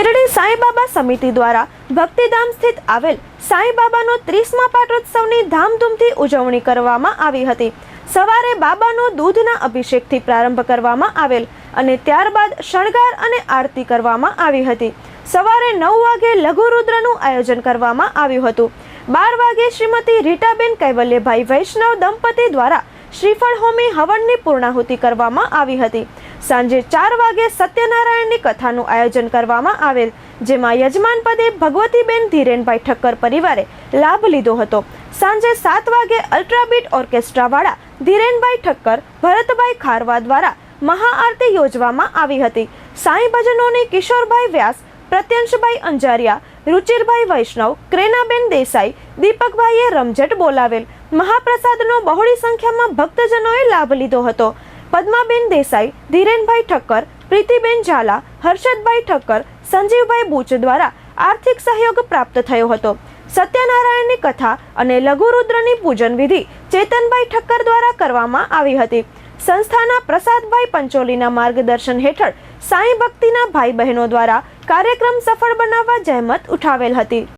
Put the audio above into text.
શિરડી સાંઈબાબા સમિતિ દ્વારા ભક્તિધામ સ્થિત આવેલ સાંઈબાબાનો ત્રીસમા પાટોત્સવની ધામધૂમથી ઉજવણી કરવામાં આવી હતી. સવારે બાબાનો દૂધના અભિષેકથી પ્રારંભ કરવામાં આવેલ અને ત્યારબાદ શણગાર અને આરતી કરવામાં આવી હતી. સવારે નવ વાગે લઘુરુદ્રનું આયોજન કરવામાં આવ્યું હતું. બાર વાગે શ્રીમતી રીટાબેન કૈવલ્યભાઈ વૈષ્ણવ દંપતી દ્વારા શ્રીફળ હોમી હવનની પૂર્ણાહુતિ કરવામાં આવી હતી. સાંજે ચાર વાગે સત્યનારાયણની કથાનું આયોજન કરવામાં આવેલ, જેમાં યજમાન પદે ભગવતીબેન ધીરેનભાઈ ઠક્કર પરિવારે લાભ લીધો હતો. સાંજે સાત વાગે અલ્ટ્રાબીટ ઓર્કેસ્ટ્રાવાળા ધીરેનભાઈ ઠક્કર, ભરતભાઈ ખારવા દ્વારા મહાઆરતી યોજવામાં આવી હતી. સાંઈ ભજનોની કિશોરભાઈ વ્યાસ, પ્રત્યંશભાઈ અંજારિયા, રુચિરભાઈ વૈષ્ણવ, ક્રેનાબેન દેસાઈ, દીપકભાઈએ રમઝટ બોલાવેલ. મહાપ્રસાદનો બહોળી સંખ્યામાં ભક્તજનોએ લાભ લીધો હતો. પદ્માબેન દેસાઈ, ધીરેનભાઈ ઠક્કર, પ્રીતિબેન ઝાલા, હર્ષદભાઈ ઠક્કર, સંજીવભાઈ બુચ દ્વારા આર્થિક સહયોગ પ્રાપ્ત થયો હતો. સત્યનારાયણની કથા અને લઘુરુદ્રની પૂજન વિધિ ચેતનભાઈ ઠક્કર દ્વારા કરવામાં આવી હતી. સંસ્થાના પ્રસાદભાઈ પંચોલીના માર્ગદર્શન હેઠળ સાંઈ ભક્તિના ભાઈ બહેનો દ્વારા કાર્યક્રમ સફળ બનાવવા જહેમત ઉઠાવેલ હતી.